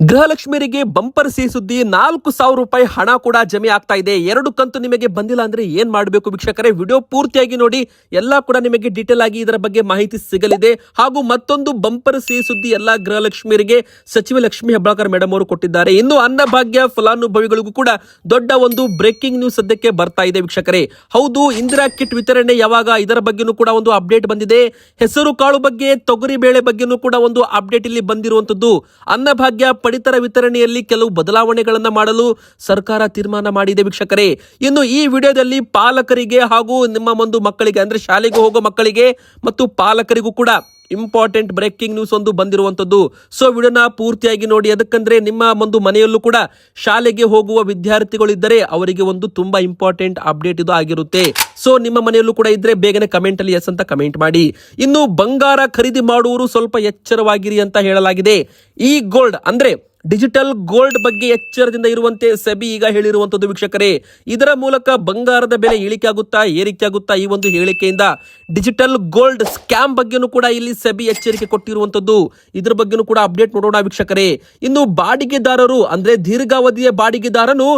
ಗೃಹಲಕ್ಷ್ಮಿಯರಿಗೆ bumper ಸಿಹಿ ಸುದ್ದಿ, ನಾಲ್ಕು ಸಾವಿರ ರೂಪಾಯಿ ಹಣ ಕೂಡ ಜಮೆ ಆಗ್ತಾ ಇದೆ. ಎರಡು ಕಂತು ನಿಮಗೆ ಬಂದಿಲ್ಲ ಅಂದ್ರೆ ಏನ್ ಮಾಡಬೇಕು ವೀಕ್ಷಕರೇ? ವಿಡಿಯೋ ಪೂರ್ತಿಯಾಗಿ ನೋಡಿ. ಎಲ್ಲ ಕೂಡ ನಿಮಗೆ ಡೀಟೇಲ್ ಆಗಿ ಇದರ ಬಗ್ಗೆ ಮಾಹಿತಿ ಸಿಗಲಿದೆ. ಹಾಗೂ ಮತ್ತೊಂದು ಬಂಪರ್ ಸಿಹಿ ಸುದ್ದಿ ಎಲ್ಲ ಗೃಹಲಕ್ಷ್ಮಿಯರಿಗೆ ಸಚಿವ ಲಕ್ಷ್ಮಿ ಹೆಬ್ಬಾಳ್ಕರ್ ಮೇಡಮ್ ಅವರು ಕೊಟ್ಟಿದ್ದಾರೆ. ಇನ್ನು ಅನ್ನಭಾಗ್ಯ ಫಲಾನುಭವಿಗಳಿಗೂ ಕೂಡ ದೊಡ್ಡ ಒಂದು ಬ್ರೇಕಿಂಗ್ ನ್ಯೂಸ್ ಸದ್ಯಕ್ಕೆ ಬರ್ತಾ ಇದೆ ವೀಕ್ಷಕರೇ. ಹೌದು, ಇಂದಿರಾ ಕಿಟ್ ವಿತರಣೆ ಯಾವಾಗ? ಇದರ ಬಗ್ಗೆನೂ ಕೂಡ ಒಂದು ಅಪ್ಡೇಟ್ ಬಂದಿದೆ. ಹೆಸರು ಕಾಳು ಬಗ್ಗೆ, ತೊಗರಿ ಬೇಳೆ ಬಗ್ಗೆನೂ ಕೂಡ ಒಂದು ಅಪ್ಡೇಟ್ ಇಲ್ಲಿ ಬಂದಿರುವಂತದ್ದು. ಅನ್ನಭಾಗ್ಯ ಪಡಿತರ ವಿತರಣೆಯಲ್ಲಿ ಕೆಲವು ಬದಲಾವಣೆಗಳನ್ನು ಮಾಡಲು ಸರ್ಕಾರ ತೀರ್ಮಾನ ಮಾಡಿದೆ ವೀಕ್ಷಕರೇ. ಇನ್ನು ಈ ವಿಡಿಯೋದಲ್ಲಿ ಪಾಲಕರಿಗೆ ಹಾಗೂ ನಿಮ್ಮ ಒಂದು ಮಕ್ಕಳಿಗೆ, ಅಂದ್ರೆ ಶಾಲೆಗೆ ಹೋಗೋ ಮಕ್ಕಳಿಗೆ ಮತ್ತು ಪಾಲಕರಿಗೂ ಕೂಡ ಇಂಪಾರ್ಟೆಂಟ್ ಬ್ರೇಕಿಂಗ್ ನ್ಯೂಸ್ ಒಂದು ಬಂದಿರುವಂತದ್ದು ಸೊ ವಿಡಿಯೋನ ಪೂರ್ತಿಯಾಗಿ ನೋಡಿ, ಅದಕ್ಕಂದ್ರೆ ನಿಮ್ಮ ಒಂದು ಮನೆಯಲ್ಲೂ ಕೂಡ ಶಾಲೆಗೆ ಹೋಗುವ ವಿದ್ಯಾರ್ಥಿಗಳಿದ್ದರೆ ಅವರಿಗೆ ಒಂದು ತುಂಬಾ ಇಂಪಾರ್ಟೆಂಟ್ ಅಪ್ಡೇಟ್ ಇದು ಆಗಿರುತ್ತೆ. ಸೊ ನಿಮ್ಮ ಮನೆಯಲ್ಲೂ ಕೂಡ ಇದ್ರೆ ಬೇಗನೆ ಕಮೆಂಟ್ ಅಲ್ಲಿ ಎಸ್ ಅಂತ ಕಮೆಂಟ್ ಮಾಡಿ. ಇನ್ನು ಬಂಗಾರ ಖರೀದಿ ಮಾಡುವವರು ಸ್ವಲ್ಪ ಎಚ್ಚರವಾಗಿರಿ ಅಂತ ಹೇಳಲಾಗಿದೆ. ಈ ಗೋಲ್ಡ್ ಅಂದ್ರೆ ಡಿಜಿಟಲ್ ಗೋಲ್ಡ್ ಬಗ್ಗೆ ಎಚ್ಚರದಿಂದ ಇರುವಂತೆ ಸೆಬಿ ಈಗ ಹೇಳಿರುವಂತದ್ದು ವೀಕ್ಷಕರೇ. ಇದರ ಮೂಲಕ ಬಂಗಾರದ ಬೆಲೆ ಇಳಿಕೆ ಆಗುತ್ತಾ ಏರಿಕೆ ಆಗುತ್ತಾ ಈ ಒಂದು ಹೇಳಿಕೆಯಿಂದ ಡಿಜಿಟಲ್ ಗೋಲ್ಡ್ ಸ್ಕ್ಯಾಮ್ ಬಗ್ಗೆನೂ ಕೂಡ ಇಲ್ಲಿ ಸೆಬಿ ಎಚ್ಚರಿಕೆ ಕೊಟ್ಟಿರುವಂತದ್ದು ಇದರ ಬಗ್ಗೆನೂ ಕೂಡ ಅಪ್ಡೇಟ್ ನೋಡೋಣ ವೀಕ್ಷಕರೇ. ಇನ್ನು ಬಾಡಿಗೆದಾರರು, ಅಂದ್ರೆ ದೀರ್ಘಾವಧಿಯ ಬಾಡಿಗೆದಾರನು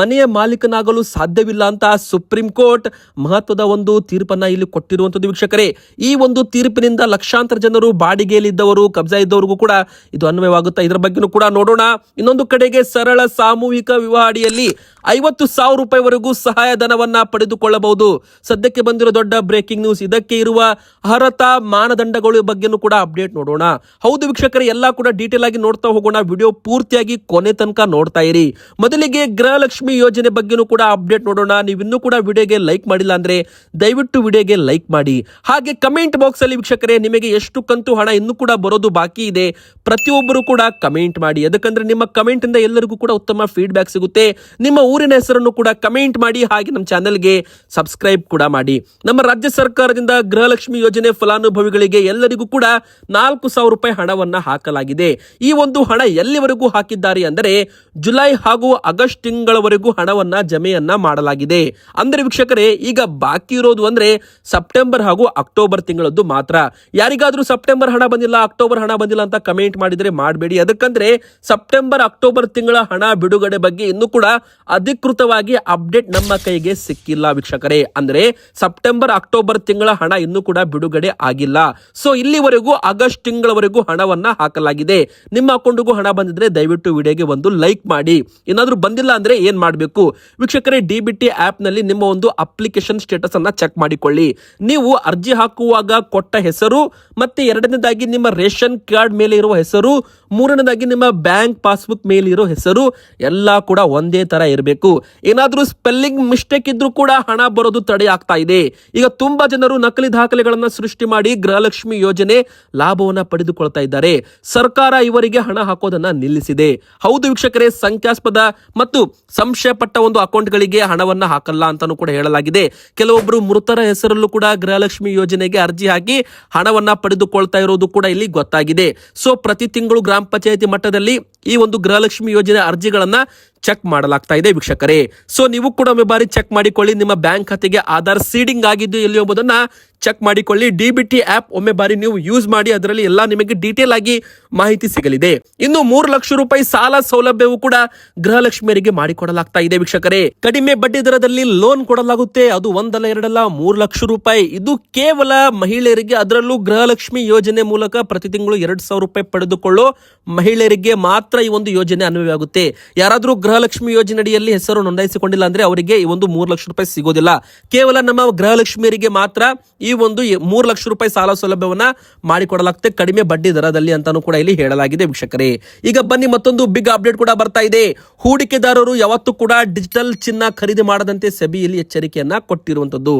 ಮನೆಯ ಮಾಲೀಕನಾಗಲು ಸಾಧ್ಯವಿಲ್ಲ ಅಂತ ಸುಪ್ರೀಂ ಕೋರ್ಟ್ ಮಹತ್ವದ ಒಂದು ತೀರ್ಪನ್ನ ಇಲ್ಲಿ ಕೊಟ್ಟಿರುವಂತದ್ದು ವೀಕ್ಷಕರೇ. ಈ ಒಂದು ತೀರ್ಪಿನಿಂದ ಲಕ್ಷಾಂತರ ಜನರು ಬಾಡಿಗೆಯಲ್ಲಿ ಇದ್ದವರು ಕಬ್ಜಾ ಇದ್ದವರಿಗೂ ಕೂಡ ಇದು ಅನ್ವಯವಾಗುತ್ತಾ, ಇದರ ಬಗ್ಗೆನೂ ಕೂಡ ನೋಡೋಣ. ಇನ್ನೊಂದು ಕಡೆಗೆ ಸರಳ ಸಾಮೂಹಿಕ ವಿವಾಹ ಅಡಿಯಲ್ಲಿ ಐವತ್ತು ಸಾವಿರ ರೂಪಾಯಿವರೆಗೂ ಸಹಾಯಧನವನ್ನ ಪಡೆದುಕೊಳ್ಳಬಹುದು. ಸದ್ಯಕ್ಕೆ ಬಂದಿರೋ ದೊಡ್ಡ ಬ್ರೇಕಿಂಗ್ ನ್ಯೂಸ್. ಇದಕ್ಕೆ ಇರುವ ಅರ್ಹತಾ ಮಾನದಂಡಗಳ ಬಗ್ಗೆನೂ ಕೂಡ ಅಪ್ಡೇಟ್ ನೋಡೋಣ. ಹೌದು ವೀಕ್ಷಕರೇ, ಎಲ್ಲ ಕೂಡ ಡೀಟೇಲ್ ಆಗಿ ನೋಡ್ತಾ ಹೋಗೋಣ. ವಿಡಿಯೋ ಪೂರ್ತಿಯಾಗಿ ಕೊನೆ ತನಕ ನೋಡ್ತಾ ಇರಿ. ಮೊದಲಿಗೆ ಗೃಹಲಕ್ಷ್ಮಿ ಯೋಜನೆ ಬಗ್ಗೆನೂ ಕೂಡ ಅಪ್ಡೇಟ್ ನೋಡೋಣ. ನೀವು ಇನ್ನೂ ಕೂಡ ವಿಡಿಯೋಗೆ ಲೈಕ್ ಮಾಡಿಲ್ಲ ಅಂದ್ರೆ ದಯವಿಟ್ಟು ವಿಡಿಯೋಗೆ ಲೈಕ್ ಮಾಡಿ. ಹಾಗೆ ಕಮೆಂಟ್ ಬಾಕ್ಸ್ ಅಲ್ಲಿ ವೀಕ್ಷಕರೇ, ನಿಮಗೆ ಎಷ್ಟು ಕಂತು ಹಣ ಇನ್ನೂ ಕೂಡ ಬರೋದು ಬಾಕಿ ಇದೆ, ಪ್ರತಿಯೊಬ್ಬರು ಕೂಡ ಕಮೆಂಟ್ ಮಾಡಿ. ಅದಕ್ಕಂದ್ರೆ ನಿಮ್ಮ ಕಮೆಂಟ್ ಇಂದ ಎಲ್ಲರಿಗೂ ಕೂಡ ಉತ್ತಮ ಫೀಡ್ಬ್ಯಾಕ್ ಸಿಗುತ್ತೆ. ನಿಮ್ಮ ಊರಿನ ಹೆಸರನ್ನು ಕೂಡ ಕಮೆಂಟ್ ಮಾಡಿ, ಹಾಗೆ ನಮ್ಮ ಚಾನೆಲ್ಗೆ ಸಬ್ಸ್ಕ್ರೈಬ್ ಕೂಡ ಮಾಡಿ. ನಮ್ಮ ರಾಜ್ಯ ಸರ್ಕಾರದಿಂದ ಗೃಹಲಕ್ಷ್ಮಿ ಯೋಜನೆ ಫಲಾನುಭವಿಗಳಿಗೆ ಎಲ್ಲರಿಗೂ ಕೂಡ ನಾಲ್ಕು ಸಾವಿರ ರೂಪಾಯಿ ಹಣವನ್ನ ಹಾಕಲಾಗಿದೆ. ಈ ಒಂದು ಹಣ ಎಲ್ಲಿವರೆಗೂ ಹಾಕಿದ್ದಾರೆ ಅಂದರೆ ಜುಲೈ ಹಾಗೂ ಆಗಸ್ಟ್ ತಿಂಗಳವರೆಗೂ ಹಣವನ್ನ ಜಮೆಯನ್ನ ಮಾಡಲಾಗಿದೆ. ಅಂದ್ರೆ ವೀಕ್ಷಕರೇ, ಈಗ ಬಾಕಿ ಇರೋದು ಅಂದ್ರೆ ಸೆಪ್ಟೆಂಬರ್ ಹಾಗೂ ಅಕ್ಟೋಬರ್ ತಿಂಗಳದ್ದು ಮಾತ್ರ. ಯಾರಿಗಾದ್ರೂ ಸೆಪ್ಟೆಂಬರ್ ಹಣ ಬಂದಿಲ್ಲ, ಅಕ್ಟೋಬರ್ ಹಣ ಬಂದಿಲ್ಲ ಅಂತ ಕಮೆಂಟ್ ಮಾಡಿದ್ರೆ ಮಾಡಬೇಡಿ. ಅದಕ್ಕಂದ್ರೆ ಸೆಪ್ಟೆಂಬರ್, ಅಕ್ಟೋಬರ್ ತಿಂಗಳ ಹಣ ಬಿಡುಗಡೆ ಬಗ್ಗೆ ಇನ್ನೂ ಕೂಡ ಅಧಿಕೃತವಾಗಿ ಅಪ್ಡೇಟ್ ನಮ್ಮ ಕೈಗೆ ಸಿಕ್ಕಿಲ್ಲ ವೀಕ್ಷಕರೇ. ಅಂದ್ರೆ ಸೆಪ್ಟೆಂಬರ್, ಅಕ್ಟೋಬರ್ ತಿಂಗಳ ಹಣ ಇನ್ನೂ ಕೂಡ ಬಿಡುಗಡೆ ಆಗಿಲ್ಲ. ಸೊ ಇಲ್ಲಿವರೆಗೂ, ಆಗಸ್ಟ್ ತಿಂಗಳವರೆಗೂ ಹಣವನ್ನ ಹಾಕಲಾಗಿದೆ. ನಿಮ್ಮ ಅಕೌಂಟ್ಗೂ ಹಣ ಬಂದಿದ್ರೆ ದಯವಿಟ್ಟು ವಿಡಿಯೋಗೆ ಒಂದು ಲೈಕ್ ಮಾಡಿ. ಏನಾದರೂ ಬಂದಿಲ್ಲ ಅಂದ್ರೆ ಏನ್ ಮಾಡಬೇಕು? ವೀಕ್ಷಕರೇ, ಡಿ ಬಿ ಟಿ ಆಪ್ನಲ್ಲಿ ನಿಮ್ಮ ಒಂದು ಅಪ್ಲಿಕೇಶನ್ ಸ್ಟೇಟಸ್ ಅನ್ನ ಚೆಕ್ ಮಾಡಿಕೊಳ್ಳಿ. ನೀವು ಅರ್ಜಿ ಹಾಕುವಾಗ ಕೊಟ್ಟ ಹೆಸರು, ಮತ್ತೆ ಎರಡನೇದಾಗಿ ನಿಮ್ಮ ರೇಷನ್ ಕಾರ್ಡ್ ಮೇಲೆ ಇರುವ ಹೆಸರು, ಮೂರನೇದಾಗಿ ನಿಮ್ಮ ಬ್ಯಾಂಕ್ ಪಾಸ್ಬುಕ್ ಮೇಲಿರೋ ಹೆಸರು ಎಲ್ಲ ಕೂಡ ಒಂದೇ ತರ ಇರಬೇಕು. ಏನಾದರೂ ಸ್ಪೆಲ್ಲಿಂಗ್ ಮಿಸ್ಟೇಕ್ ಇದ್ರೂ ಕೂಡ ಹಣ ಬರೋದು ತಡೆ ಆಗ್ತಾ ಇದೆ. ಈಗ ತುಂಬಾ ಜನರು ನಕಲಿ ದಾಖಲೆಗಳನ್ನು ಸೃಷ್ಟಿ ಮಾಡಿ ಗೃಹಲಕ್ಷ್ಮಿ ಯೋಜನೆ ಲಾಭವನ್ನ ಪಡೆದುಕೊಳ್ತಾ ಇದ್ದಾರೆ. ಸರ್ಕಾರ ಇವರಿಗೆ ಹಣ ಹಾಕೋದನ್ನ ನಿಲ್ಲಿಸಿದೆ. ಹೌದು ವೀಕ್ಷಕರೇ, ಸಂಖ್ಯಾಸ್ಪದ ಮತ್ತು ಸಂಶಯಪಟ್ಟ ಒಂದು ಅಕೌಂಟ್ಗಳಿಗೆ ಹಣವನ್ನ ಹಾಕಲ್ಲ ಅಂತಾನೂ ಕೂಡ ಹೇಳಲಾಗಿದೆ. ಕೆಲವೊಬ್ಬರು ಮೃತರ ಹೆಸರಲ್ಲೂ ಕೂಡ ಗೃಹಲಕ್ಷ್ಮಿ ಯೋಜನೆಗೆ ಅರ್ಜಿ ಹಾಕಿ ಹಣವನ್ನ ಪಡೆದುಕೊಳ್ತಾ ಇರೋದು ಕೂಡ ಇಲ್ಲಿ ಗೊತ್ತಾಗಿದೆ. ಸೊ ಪ್ರತಿ ತಿಂಗಳು ಗ್ರಾಮ ಪಂಚಾಯತಿ ಮಟ್ಟದಲ್ಲಿ ಈ ಒಂದು ಗೃಹಲಕ್ಷ್ಮಿ ಯೋಜನೆ ಅರ್ಜಿಗಳನ್ನ ಚೆಕ್ ಮಾಡಲಾಗ್ತಾ ಇದೆ ವೀಕ್ಷಕರೇ. ಸೊ ನೀವು ಕೂಡ ಒಮ್ಮೆ ಬಾರಿ ಚೆಕ್ ಮಾಡಿಕೊಳ್ಳಿ. ನಿಮ್ಮ ಬ್ಯಾಂಕ್ ಖಾತೆಗೆ ಆಧಾರ್ ಸೀಡಿಂಗ್ ಆಗಿದ್ದು ಎಲ್ಲಿ ಎಂಬುದನ್ನ ಚೆಕ್ ಮಾಡಿಕೊಳ್ಳಿ. ಡಿ ಬಿ ಟಿ ಆಪ್ ಒಮ್ಮೆ ಬಾರಿ ನೀವು ಯೂಸ್ ಮಾಡಿ, ಅದರಲ್ಲಿ ಎಲ್ಲ ನಿಮಗೆ ಡೀಟೇಲ್ ಆಗಿ ಮಾಹಿತಿ ಸಿಗಲಿದೆ. ಇನ್ನು ಮೂರು ಲಕ್ಷ ರೂಪಾಯಿ ಸಾಲ ಸೌಲಭ್ಯವು ಕೂಡ ಗೃಹಲಕ್ಷ್ಮಿಯರಿಗೆ ಮಾಡಿಕೊಡಲಾಗ್ತಾ ಇದೆ ವೀಕ್ಷಕರೇ. ಕಡಿಮೆ ಬಡ್ಡಿ ದರದಲ್ಲಿ ಲೋನ್ ಕೊಡಲಾಗುತ್ತೆ. ಅದು ಒಂದಲ್ಲ, ಎರಡಲ್ಲ, ಮೂರು ಲಕ್ಷ ರೂಪಾಯಿ. ಇದು ಕೇವಲ ಮಹಿಳೆಯರಿಗೆ, ಅದರಲ್ಲೂ ಗೃಹಲಕ್ಷ್ಮಿ ಯೋಜನೆ ಮೂಲಕ ಪ್ರತಿ ತಿಂಗಳು ಎರಡ್ ಸಾವಿರ ರೂಪಾಯಿ ಪಡೆದುಕೊಳ್ಳೋ ಮಹಿಳೆಯರಿಗೆ ಮಾತ್ರ ಈ ಒಂದು ಯೋಜನೆ ಅನ್ವಯವಾಗುತ್ತೆ. ಯಾರಾದ್ರೂ ಗೃಹಲಕ್ಷ್ಮಿ ಯೋಜನೆ ಅಡಿಯಲ್ಲಿ ಹೆಸರು ನೋಂದಾಯಿಸಿಕೊಂಡಿಲ್ಲ ಅಂದ್ರೆ ಅವರಿಗೆ ಈ ಒಂದು ಮೂರು ಲಕ್ಷ ರೂಪಾಯಿ ಸಿಗೋದಿಲ್ಲ. ಕೇವಲ ನಮ್ಮ ಗೃಹಲಕ್ಷ್ಮಿಯರಿಗೆ ಮಾತ್ರ ಈ ಒಂದು ಮೂರು ಲಕ್ಷ ರೂಪಾಯಿ ಸಾಲ ಸೌಲಭ್ಯವನ್ನ ಮಾಡಿಕೊಡಲಾಗುತ್ತೆ ಕಡಿಮೆ ಬಡ್ಡಿ ದರದಲ್ಲಿ ಅಂತಾನೂ ಕೂಡ ಇಲ್ಲಿ ಹೇಳಲಾಗಿದೆ ವೀಕ್ಷಕರೇ. ಈಗ ಬನ್ನಿ ಮತ್ತೊಂದು ಬಿಗ್ ಅಪ್ಡೇಟ್ ಕೂಡ ಬರ್ತಾ ಇದೆ. ಹೂಡಿಕೆದಾರರು ಯಾವತ್ತೂ ಕೂಡ ಡಿಜಿಟಲ್ ಚಿನ್ನ ಖರೀದಿ ಮಾಡದಂತೆ ಸಭೆಯಲ್ಲಿ ಎಚ್ಚರಿಕೆಯನ್ನ ಕೊಟ್ಟಿರುವಂತದ್ದು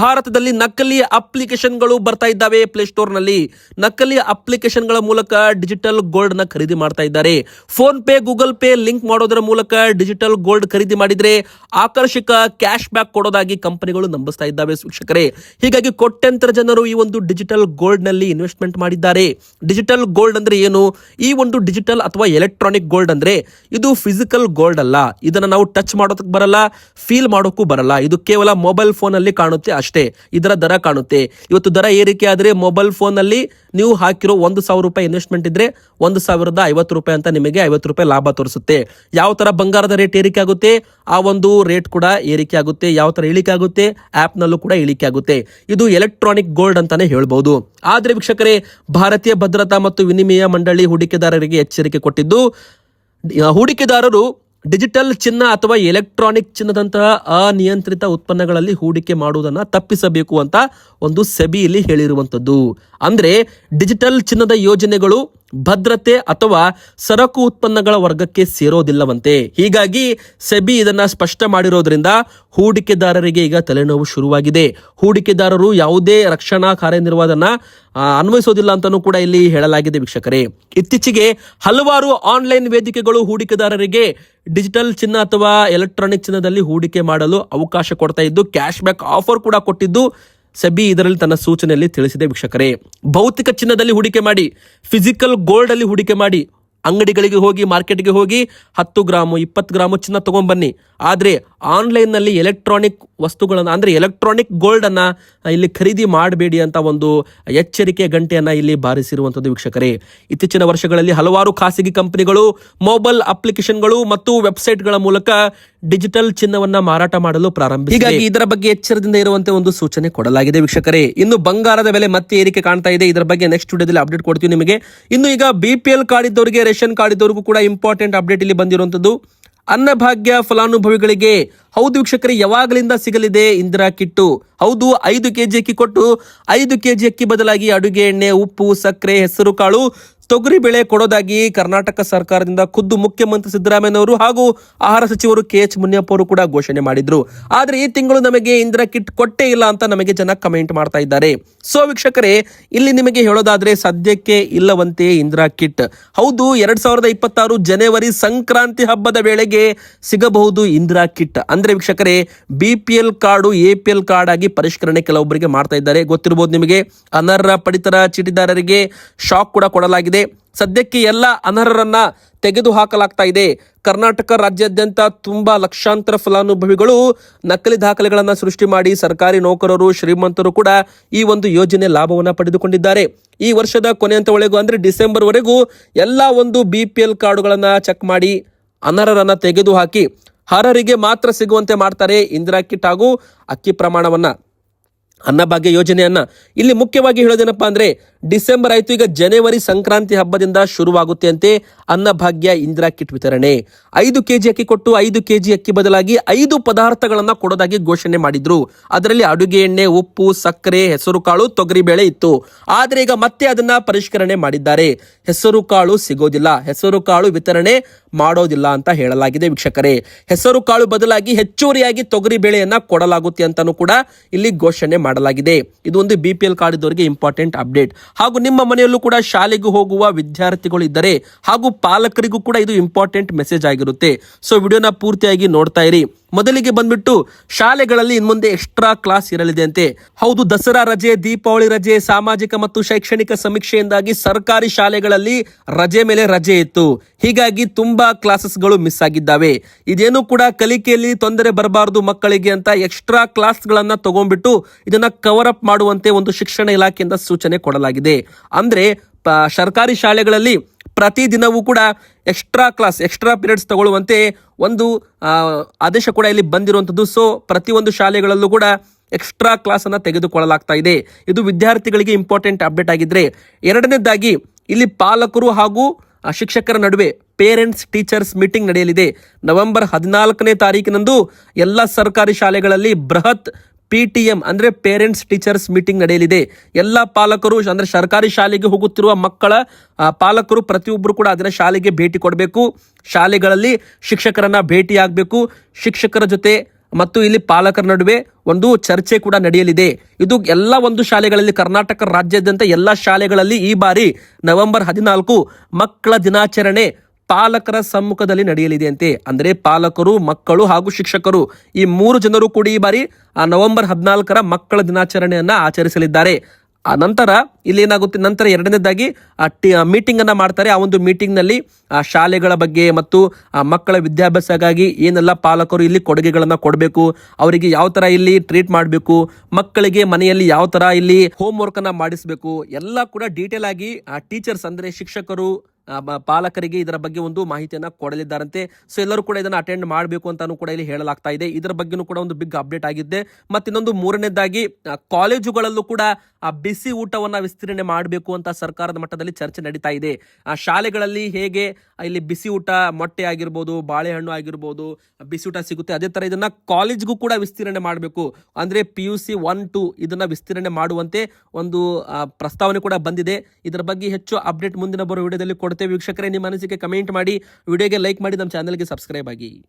ಭಾರತದಲ್ಲಿ ನಕಲಿ ಅಪ್ಲಿಕೇಶನ್ಗಳು ಬರ್ತಾ ಇದ್ದಾವೆ ಪ್ಲೇಸ್ಟೋರ್ನಲ್ಲಿ. ನಕಲಿ ಅಪ್ಲಿಕೇಶನ್ಗಳ ಮೂಲಕ ಡಿಜಿಟಲ್ ಗೋಲ್ಡ್ನ ಖರೀದಿ ಮಾಡ್ತಾ ಇದ್ದಾರೆ. PhonePe Google Pay link ಮಾಡೋದರ ಮೂಲಕ ಡಿಜಿಟಲ್ ಗೋಲ್ಡ್ ಖರೀದಿ ಮಾಡಿದ್ರೆ ಆಕರ್ಷಕ ಕ್ಯಾಶ್ ಬ್ಯಾಕ್ ಕೊಡೋದಾಗಿ ಕಂಪನಿಗಳು ನಂಬಿಸ್ತಾ ಇದ್ದಾವೆ ವೀಕ್ಷಕರೇ. ಹೀಗಾಗಿ ಕೋಟ್ಯಂತರ ಜನರು ಈ ಒಂದು ಡಿಜಿಟಲ್ ಗೋಲ್ಡ್ನಲ್ಲಿ ಇನ್ವೆಸ್ಟ್ಮೆಂಟ್ ಮಾಡಿದ್ದಾರೆ. ಡಿಜಿಟಲ್ ಗೋಲ್ಡ್ ಅಂದ್ರೆ ಏನು? ಈ ಒಂದು ಡಿಜಿಟಲ್ ಅಥವಾ ಎಲೆಕ್ಟ್ರಾನಿಕ್ ಗೋಲ್ಡ್ ಅಂದ್ರೆ ಇದು ಫಿಸಿಕಲ್ ಗೋಲ್ಡ್ ಅಲ್ಲ. ಇದನ್ನ ನಾವು ಟಚ್ ಮಾಡೋದಕ್ಕೆ ಬರಲ್ಲ, ಫೀಲ್ ಮಾಡೋಕ್ಕೂ ಬರಲ್ಲ. ಇದು ಕೇವಲ ಮೊಬೈಲ್ ಫೋನ್ ಅಲ್ಲಿ ಕಾಣುತ್ತೆ ಅಷ್ಟೇ. ಇದರ ದರ ಕಾಣುತ್ತೆ. ಇವತ್ತು ದರ ಏರಿಕೆ ಆದರೆ ಮೊಬೈಲ್ ಫೋನ್ ಅಲ್ಲಿ ನೀವು ಹಾಕಿರೋ ಒಂದು ಸಾವಿರ ರೂಪಾಯಿ ಇನ್ವೆಸ್ಟ್ಮೆಂಟ್ ಇದ್ರೆ ಒಂದು ಸಾವಿರದ ಐವತ್ತು ರೂಪಾಯಿ ಅಂತ ನಿಮಗೆ ಐವತ್ತು ರೂಪಾಯಿ ಲಾಭ ತೋರಿಸುತ್ತೆ. ಯಾವ ತರ ಬಂಗಾರದ ರೇಟ್ ಏರಿಕೆ ಆಗುತ್ತೆ? ಆ ಒಂದು ರೇಟ್ ಕೂಡ ಏರಿಕೆ ಆಗುತ್ತೆ. ಯಾವ ತರ ಇಳಿಕೆ ಆಗುತ್ತೆ? ಆ್ಯಪ್ನಲ್ಲೂ ಕೂಡ ಇಳಿಕೆ ಆಗುತ್ತೆ. ಇದು ಎಲೆಕ್ಟ್ರಾನಿಕ್ ಗೋಲ್ಡ್ ಅಂತಾನೆ ಹೇಳ್ಬಹುದು ಆದ್ರೆ ವೀಕ್ಷಕರೇ, ಭಾರತೀಯ ಭದ್ರತಾ ಮತ್ತು ವಿನಿಮಯ ಮಂಡಳಿ ಹೂಡಿಕೆದಾರರಿಗೆ ಎಚ್ಚರಿಕೆ ಕೊಟ್ಟಿದ್ದು ಹೂಡಿಕೆದಾರರು ಡಿಜಿಟಲ್ ಚಿನ್ನ ಅಥವಾ ಎಲೆಕ್ಟ್ರಾನಿಕ್ ಚಿನ್ನದಂತಹ ಅನಿಯಂತ್ರಿತ ಉತ್ಪನ್ನಗಳಲ್ಲಿ ಹೂಡಿಕೆ ಮಾಡುವುದನ್ನು ತಪ್ಪಿಸಬೇಕು ಅಂತ ಒಂದು ಸೆಬಿಯಲ್ಲಿ ಹೇಳಿರುವಂಥದ್ದು. ಅಂದರೆ ಡಿಜಿಟಲ್ ಚಿನ್ನದ ಯೋಜನೆಗಳು ಭದ್ರತೆ ಅಥವಾ ಸರಕು ಉತ್ಪನ್ನಗಳ ವರ್ಗಕ್ಕೆ ಸೇರೋದಿಲ್ಲವಂತೆ. ಹೀಗಾಗಿ ಸೆಬಿ ಇದನ್ನ ಸ್ಪಷ್ಟ ಮಾಡಿರೋದ್ರಿಂದ ಹೂಡಿಕೆದಾರರಿಗೆ ಈಗ ತಲೆನೋವು ಶುರುವಾಗಿದೆ. ಹೂಡಿಕೆದಾರರು ಯಾವುದೇ ರಕ್ಷಣಾ ಕಾರ್ಯನಿರ್ವಾಹನ ಆ, ಅನ್ವಯಿಸೋದಿಲ್ಲ ಅಂತಾನೂ ಕೂಡ ಇಲ್ಲಿ ಹೇಳಲಾಗಿದೆ ವೀಕ್ಷಕರೇ. ಇತ್ತೀಚೆಗೆ ಹಲವಾರು ಆನ್ಲೈನ್ ವೇದಿಕೆಗಳು ಹೂಡಿಕೆದಾರರಿಗೆ ಡಿಜಿಟಲ್ ಚಿನ್ನ ಅಥವಾ ಎಲೆಕ್ಟ್ರಾನಿಕ್ ಚಿನ್ನದಲ್ಲಿ ಹೂಡಿಕೆ ಮಾಡಲು ಅವಕಾಶ ಕೊಡ್ತಾ ಇದ್ದು ಕ್ಯಾಶ್ ಬ್ಯಾಕ್ ಆಫರ್ ಕೂಡ ಕೊಟ್ಟಿದ್ದು ಸೆಬಿ ಇದರಲ್ಲಿ ತನ್ನ ಸೂಚನೆಯಲ್ಲಿ ತಿಳಿಸಿದೆ, ವೀಕ್ಷಕರೇ. ಭೌತಿಕ ಚಿನ್ನದಲ್ಲಿ ಹೂಡಿಕೆ ಮಾಡಿ ಫಿಸಿಕಲ್ ಗೋಲ್ಡ್ ಅಲ್ಲಿ ಹೂಡಿಕೆ ಮಾಡಿ ಅಂಗಡಿಗಳಿಗೆ ಹೋಗಿ, ಮಾರ್ಕೆಟ್ಗೆ ಹೋಗಿ ಹತ್ತು ಗ್ರಾಮು, ಇಪ್ಪತ್ತು ಗ್ರಾಮು ಚಿನ್ನ ತೊಗೊಂಡ್ಬನ್ನಿ ಆದರೆ ಆನ್ಲೈನ್ನಲ್ಲಿ ಎಲೆಕ್ಟ್ರಾನಿಕ್ ವಸ್ತುಗಳನ್ನು, ಅಂದರೆ ಎಲೆಕ್ಟ್ರಾನಿಕ್ ಗೋಲ್ಡನ್ನು ಇಲ್ಲಿ ಖರೀದಿ ಮಾಡಬೇಡಿ ಅಂತ ಒಂದು ಎಚ್ಚರಿಕೆ ಗಂಟೆಯನ್ನು ಇಲ್ಲಿ ಬಾರಿಸಿರುವಂಥದ್ದು ವೀಕ್ಷಕರೇ. ಇತ್ತೀಚಿನ ವರ್ಷಗಳಲ್ಲಿ ಹಲವಾರು ಖಾಸಗಿ ಕಂಪನಿಗಳು ಮೊಬೈಲ್ ಅಪ್ಲಿಕೇಶನ್ಗಳು ಮತ್ತು ವೆಬ್ಸೈಟ್ಗಳ ಮೂಲಕ ಡಿಜಿಟಲ್ ಚಿನ್ನವನ್ನ ಮಾರಾಟ ಮಾಡಲು ಪ್ರಾರಂಭಿಸಿದೆ ಹೀಗಾಗಿ ಇದರ ಬಗ್ಗೆ ಎಚ್ಚರದಿಂದ ಇರುವಂತೆ ಒಂದು ಸೂಚನೆ ಕೊಡಲಾಗಿದೆ ವೀಕ್ಷಕರೇ. ಇನ್ನು ಬಂಗಾರದ ಬೆಲೆ ಮತ್ತೆ ಏರಿಕೆ ಕಾಣ್ತಾ ಇದೆ. ಇದರ ಬಗ್ಗೆ ನೆಕ್ಸ್ಟ್ ವಿಡಿಯೋದಲ್ಲಿ ಅಪ್ಡೇಟ್ ಕೊಡ್ತೀವಿ ನಿಮಗೆ. ಇನ್ನು ಈಗ ಬಿ ಪಿ ಎಲ್ ಕಾರ್ಡ್ ಇದ್ದವರಿಗೆ ರೇಷನ್ ಕಾರ್ಡ್ ಇದ್ದವರಿಗೂ ಕೂಡ ಇಂಪಾರ್ಟೆಂಟ್ ಅಪ್ಡೇಟ್ ಇಲ್ಲಿ ಬಂದಿರುವಂತದ್ದು. ಅನ್ನಭಾಗ್ಯ ಫಲಾನುಭವಿಗಳಿಗೆ ಹೌದು ವೀಕ್ಷಕರಿಗೆ ಯಾವಾಗಲಿಂದ ಸಿಗಲಿದೆ ಇಂದಿರಾ ಕಿಟ್ಟು? ಹೌದು, ಐದು ಕೆಜಿ ಅಕ್ಕಿ ಕೊಟ್ಟು ಐದು ಕೆಜಿ ಅಕ್ಕಿ ಬದಲಾಗಿ ಅಡುಗೆ ಎಣ್ಣೆ, ಉಪ್ಪು, ಸಕ್ಕರೆ ಹೆಸರು ಕಾಳು ತೊಗರಿ ಬೆಳೆ ಕೊಡೋದಾಗಿ ಕರ್ನಾಟಕ ಸರ್ಕಾರದಿಂದ ಖುದ್ದು ಮುಖ್ಯಮಂತ್ರಿ ಸಿದ್ದರಾಮಯ್ಯನವರು ಹಾಗೂ ಆಹಾರ ಸಚಿವರು ಕೆ ಎಚ್ ಮುನಿಯಪ್ಪ ಅವರು ಕೂಡ ಘೋಷಣೆ ಮಾಡಿದ್ರು. ಆದ್ರೆ ಈ ತಿಂಗಳು ನಮಗೆ ಇಂದಿರಾ ಕಿಟ್ ಕೊಟ್ಟೇ ಇಲ್ಲ ಅಂತ ನಮಗೆ ಜನ ಕಮೆಂಟ್ ಮಾಡ್ತಾ ಇದ್ದಾರೆ. ಸೊ ವೀಕ್ಷಕರೇ, ಇಲ್ಲಿ ನಿಮಗೆ ಹೇಳೋದಾದ್ರೆ ಸದ್ಯಕ್ಕೆ ಇಲ್ಲವಂತೆ ಇಂದಿರಾ ಕಿಟ್. ಹೌದು, ಎರಡ್ ಸಾವಿರದ ಇಪ್ಪತ್ತಾರು ಜನವರಿ ಸಂಕ್ರಾಂತಿ ಹಬ್ಬದ ವೇಳೆಗೆ ಸಿಗಬಹುದು ಇಂದಿರಾ ಕಿಟ್. ಅಂದ್ರೆ ವೀಕ್ಷಕರೇ, B P L card, A card ಆಗಿ ಪರಿಷ್ಕರಣೆ ಕೆಲವೊಬ್ಬರಿಗೆ ಮಾಡ್ತಾ ಇದ್ದಾರೆ. ಗೊತ್ತಿರಬಹುದು ನಿಮಗೆ, ಅನರ್ಹ ಪಡಿತರ ಚೀಟಿದಾರರಿಗೆ ಶಾಕ್ ಕೂಡ ಕೊಡಲಾಗಿದೆ. ಸದ್ಯಕ್ಕೆ ಎಲ್ಲ ಅನರ್ಹರನ್ನ ತೆಗೆದು ಹಾಕಲಾಗ್ತಾ ಇದೆ. ಕರ್ನಾಟಕ ರಾಜ್ಯಾದ್ಯಂತ ತುಂಬಾ ಲಕ್ಷಾಂತರ ಫಲಾನುಭವಿಗಳು ನಕಲಿ ದಾಖಲೆಗಳನ್ನು ಸೃಷ್ಟಿ ಮಾಡಿ ಸರ್ಕಾರಿ ನೌಕರರು, ಶ್ರೀಮಂತರು ಕೂಡ ಈ ಒಂದು ಯೋಜನೆ ಲಾಭವನ್ನ ಪಡೆದುಕೊಂಡಿದ್ದಾರೆ. ಈ ವರ್ಷದ ಕೊನೆಯಂತವರೆಗೂ ಅಂದ್ರೆ ಡಿಸೆಂಬರ್ ವರೆಗೂ ಎಲ್ಲ ಒಂದು ಬಿ ಪಿ ಎಲ್ ಕಾರ್ಡುಗಳನ್ನು ಚೆಕ್ ಮಾಡಿ ಅನರ್ಹರನ್ನು ತೆಗೆದು ಹಾಕಿ ಅರ್ಹರಿಗೆ ಮಾತ್ರ ಸಿಗುವಂತೆ ಮಾಡ್ತಾರೆ ಇಂದಿರಾ ಕಿಟ್ ಹಾಗೂ ಅಕ್ಕಿ ಪ್ರಮಾಣವನ್ನ. ಅನ್ನಭಾಗ್ಯ ಯೋಜನೆಯನ್ನ ಇಲ್ಲಿ ಮುಖ್ಯವಾಗಿ ಹೇಳೋದೇನಪ್ಪ ಅಂದ್ರೆ ಡಿಸೆಂಬರ್ ಆಯ್ತು, ಈಗ ಜನವರಿ ಸಂಕ್ರಾಂತಿ ಹಬ್ಬದಿಂದ ಶುರುವಾಗುತ್ತೆ ಅಂತೆ ಅನ್ನಭಾಗ್ಯ ಇಂದಿರಾ ಕಿಟ್ ವಿತರಣೆ. ಐದು ಕೆಜಿ ಅಕ್ಕಿ ಕೊಟ್ಟು ಐದು ಕೆಜಿ ಅಕ್ಕಿ ಬದಲಾಗಿ ಐದು ಪದಾರ್ಥಗಳನ್ನ ಕೊಡೋದಾಗಿ ಘೋಷಣೆ ಮಾಡಿದ್ರು. ಅದರಲ್ಲಿ ಅಡುಗೆ ಎಣ್ಣೆ, ಉಪ್ಪು, ಸಕ್ಕರೆ, ಹೆಸರು ಕಾಳು, ತೊಗರಿ ಬೇಳೆ ಇತ್ತು. ಆದ್ರೆ ಈಗ ಮತ್ತೆ ಅದನ್ನ ಪರಿಷ್ಕರಣೆ ಮಾಡಿದ್ದಾರೆ. ಹೆಸರು ಕಾಳು ಸಿಗೋದಿಲ್ಲ. ಹೆಸರು ಕಾಳು ವಿತರಣೆ ಮಾಡೋದಿಲ್ಲ ಅಂತ ಹೇಳಲಾಗಿದೆ ವೀಕ್ಷಕರೇ. ಹೆಸರು ಕಾಳು ಬದಲಾಗಿ ಹೆಚ್ಚುವರಿಯಾಗಿ ತೊಗರಿ ಬೇಳೆಯನ್ನ ಕೊಡಲಾಗುತ್ತೆ ಅಂತಾನೂ ಕೂಡ ಇಲ್ಲಿ ಘೋಷಣೆ ಮಾಡಲಾಗಿದೆ. ಇದು ಒಂದು ಬಿ ಪಿ ಎಲ್ ಕಾರ್ಡ್ ಇದ್ದವರಿಗೆ ಇಂಪಾರ್ಟೆಂಟ್ ಅಪ್ಡೇಟ್ ಹಾಗೂ ನಿಮ್ಮ ಮನೆಯಲ್ಲೂ ಕೂಡ ಶಾಲೆಗೆ ಹೋಗುವ ವಿದ್ಯಾರ್ಥಿಗಳು ಇದ್ದರೆ ಹಾಗೂ ಪಾಲಕರಿಗೂ ಕೂಡ ಇದು ಇಂಪಾರ್ಟೆಂಟ್ ಮೆಸೇಜ್ ಆಗಿರುತ್ತೆ. ಸೊ ವಿಡಿಯೋನ ಪೂರ್ತಿಯಾಗಿ ನೋಡ್ತಾ ಇರಿ. ಮೊದಲಿಗೆ ಬಂದ್ಬಿಟ್ಟು ಶಾಲೆಗಳಲ್ಲಿ ಇನ್ಮುಂದೆ ಎಕ್ಸ್ಟ್ರಾ ಕ್ಲಾಸ್ ಇರಲಿದೆ ಅಂತೆ ಹೌದು, ದಸರಾ ರಜೆ, ದೀಪಾವಳಿ ರಜೆ, ಸಾಮಾಜಿಕ ಮತ್ತು ಶೈಕ್ಷಣಿಕ ಸಮೀಕ್ಷೆಯಿಂದಾಗಿ ಸರ್ಕಾರಿ ಶಾಲೆಗಳಲ್ಲಿ ರಜೆ ಮೇಲೆ ರಜೆ ಇತ್ತು. ಹೀಗಾಗಿ ತುಂಬಾ ಕ್ಲಾಸಸ್ಗಳು ಮಿಸ್ ಆಗಿದ್ದಾವೆ. ಇದೇನು ಕೂಡ ಕಲಿಕೆಯಲ್ಲಿ ತೊಂದರೆ ಬರಬಾರದು ಮಕ್ಕಳಿಗೆ ಅಂತ ಎಕ್ಸ್ಟ್ರಾ ಕ್ಲಾಸ್ಗಳನ್ನ ತಗೊಂಡ್ಬಿಟ್ಟು ಇದನ್ನ ಕವರ್ ಅಪ್ ಮಾಡುವಂತೆ ಒಂದು ಶಿಕ್ಷಣ ಇಲಾಖೆಯಿಂದ ಸೂಚನೆ ಕೊಡಲಾಗಿದೆ. ಅಂದ್ರೆ ಸರ್ಕಾರಿ ಶಾಲೆಗಳಲ್ಲಿ ಪ್ರತಿದಿನವೂ ಕೂಡ ಎಕ್ಸ್ಟ್ರಾ ಕ್ಲಾಸ್, ಎಕ್ಸ್ಟ್ರಾ ಪೀರಿಯಡ್ಸ್ ತಗೊಳ್ಳುವಂತೆ ಒಂದು ಆದೇಶ ಕೂಡ ಇಲ್ಲಿ ಬಂದಿರುವಂಥದ್ದು. ಸೊ, ಪ್ರತಿಯೊಂದು ಶಾಲೆಗಳಲ್ಲೂ ಕೂಡ ಎಕ್ಸ್ಟ್ರಾ ಕ್ಲಾಸ್ ಅನ್ನ ತೆಗೆದುಕೊಳ್ಳಲಾಗ್ತಾ ಇದೆ. ಇದು ವಿದ್ಯಾರ್ಥಿಗಳಿಗೆ ಇಂಪಾರ್ಟೆಂಟ್ ಅಪ್ಡೇಟ್ ಆಗಿದ್ರೆ, ಎರಡನೇದಾಗಿ ಇಲ್ಲಿ ಪಾಲಕರು ಹಾಗೂ ಶಿಕ್ಷಕರ ನಡುವೆ ಪೇರೆಂಟ್ಸ್, ಟೀಚರ್ಸ್ ಮೀಟಿಂಗ್ ನಡೆಯಲಿದೆ. ನವೆಂಬರ್ ಹದಿನಾಲ್ಕನೇ ತಾರೀಕಿನಂದು ಎಲ್ಲ ಸರ್ಕಾರಿ ಶಾಲೆಗಳಲ್ಲಿ ಬೃಹತ್ ಪಿ ಟಿ ಎಂ ಅಂದ್ರೆ ಪೇರೆಂಟ್ಸ್ ಟೀಚರ್ಸ್ ಮೀಟಿಂಗ್ ನಡೆಯಲಿದೆ. ಎಲ್ಲ ಪಾಲಕರು, ಅಂದ್ರೆ ಸರ್ಕಾರಿ ಶಾಲೆಗೆ ಹೋಗುತ್ತಿರುವ ಮಕ್ಕಳ ಪಾಲಕರು ಪ್ರತಿಯೊಬ್ಬರು ಕೂಡ ಅದರ ಶಾಲೆಗೆ ಭೇಟಿ ಕೊಡಬೇಕು. ಶಾಲೆಗಳಲ್ಲಿ ಶಿಕ್ಷಕರನ್ನ ಭೇಟಿ ಆಗಬೇಕು. ಶಿಕ್ಷಕರ ಜೊತೆ ಮತ್ತು ಇಲ್ಲಿ ಪಾಲಕರ ನಡುವೆ ಒಂದು ಚರ್ಚೆ ಕೂಡ ನಡೆಯಲಿದೆ. ಇದು ಎಲ್ಲ ಒಂದು ಶಾಲೆಗಳಲ್ಲಿ, ಕರ್ನಾಟಕ ರಾಜ್ಯಾದ್ಯಂತ ಎಲ್ಲ ಶಾಲೆಗಳಲ್ಲಿ ಈ ಬಾರಿ ನವೆಂಬರ್ ಹದಿನಾಲ್ಕು ಮಕ್ಕಳ ದಿನಾಚರಣೆ ಪಾಲಕರ ಸಮ್ಮುಖದಲ್ಲಿ ನಡೆಯಲಿದೆಯಂತೆ. ಅಂದರೆ ಪಾಲಕರು, ಮಕ್ಕಳು ಹಾಗೂ ಶಿಕ್ಷಕರು ಈ ಮೂರು ಜನರು ಕೂಡ ಈ ಬಾರಿ ಆ ನವೆಂಬರ್ ಹದಿನಾಲ್ಕರ ಮಕ್ಕಳ ದಿನಾಚರಣೆಯನ್ನು ಆಚರಿಸಲಿದ್ದಾರೆ. ಆ ನಂತರ ಇಲ್ಲಿ ಏನಾಗುತ್ತೆ ನಂತರ ಎರಡನೇದಾಗಿ ಆ ಮೀಟಿಂಗ್ ಮೀಟಿಂಗನ್ನು ಮಾಡ್ತಾರೆ. ಆ ಒಂದು ಮೀಟಿಂಗ್ನಲ್ಲಿ ಆ ಶಾಲೆಗಳ ಬಗ್ಗೆ ಮತ್ತು ಆ ಮಕ್ಕಳ ವಿದ್ಯಾಭ್ಯಾಸಕ್ಕಾಗಿ ಏನೆಲ್ಲ ಪಾಲಕರು ಇಲ್ಲಿ ಕೊಡುಗೆಗಳನ್ನು ಕೊಡಬೇಕು, ಅವರಿಗೆ ಯಾವ ತರ ಇಲ್ಲಿ ಟ್ರೀಟ್ ಮಾಡಬೇಕು, ಮಕ್ಕಳಿಗೆ ಮನೆಯಲ್ಲಿ ಯಾವ ತರ ಇಲ್ಲಿ ಹೋಮ್ ವರ್ಕ್ ಅನ್ನ ಮಾಡಿಸಬೇಕು, ಎಲ್ಲ ಕೂಡ ಡೀಟೇಲ್ ಆಗಿ ಆ ಟೀಚರ್ಸ್ ಅಂದರೆ ಶಿಕ್ಷಕರು ಪಾಲಕರಿಗೆ ಇದರ ಬಗ್ಗೆ ಒಂದು ಮಾಹಿತಿಯನ್ನ ಕೊಡಲಿದ್ದಾರಂತೆ. ಸೊ ಎಲ್ಲರೂ ಕೂಡ ಇದನ್ನ ಅಟೆಂಡ್ ಮಾಡಬೇಕು ಅಂತಾನು ಕೂಡ ಇಲ್ಲಿ ಹೇಳಲಾಗ್ತಾ ಇದೆ. ಇದರ ಬಗ್ಗೆನೂ ಕೂಡ ಒಂದು ಬಿಗ್ ಅಪ್ಡೇಟ್ ಆಗಿದೆ ಮತ್ತೆ ಇನ್ನೊಂದು ಮೂರನೇದಾಗಿ ಕಾಲೇಜುಗಳಲ್ಲೂ ಕೂಡ ಆ ಬಿಸಿ ಊಟವನ್ನ ವಿಸ್ತರಣೆ ಮಾಡಬೇಕು ಅಂತ ಸರ್ಕಾರದ ಮಟ್ಟದಲ್ಲಿ ಚರ್ಚೆ ನಡೀತಾ ಇದೆ. ಆ ಶಾಲೆಗಳಲ್ಲಿ ಹೇಗೆ ಇಲ್ಲಿ ಬಿಸಿ ಊಟ ಮೊಟ್ಟೆ ಆಗಿರ್ಬೋದು, ಬಾಳೆಹಣ್ಣು ಆಗಿರ್ಬೋದು, ಬಿಸಿ ಊಟ ಸಿಗುತ್ತೆ, ಅದೇ ತರ ಇದನ್ನ ಕಾಲೇಜ್ಗೂ ಕೂಡ ವಿಸ್ತರಣೆ ಮಾಡಬೇಕು. ಅಂದ್ರೆ P U C one two ಇದನ್ನ ವಿಸ್ತರಣೆ ಮಾಡುವಂತೆ ಒಂದು ಪ್ರಸ್ತಾವನೆ ಕೂಡ ಬಂದಿದೆ. ಇದರ ಬಗ್ಗೆ ಹೆಚ್ಚು ಅಪ್ಡೇಟ್ ಮುಂದಿನ ಬರೋ ವಿಡಿಯೋದಲ್ಲಿ ಕೊಡ್ತೇವೆ. ವೀಕ್ಷಕರೇ, ನಿಮ್ಮ ಅನಿಸಿಕೆ ಕಮೆಂಟ್ ಮಾಡಿ. ವಿಡಿಯೋಗೆ ಲೈಕ್ ಮಾಡಿ, ನಮ್ಮ ಚಾನಲ್ಗೆ ಸಬ್ಸ್ಕ್ರೈಬ್ ಆಗಿ.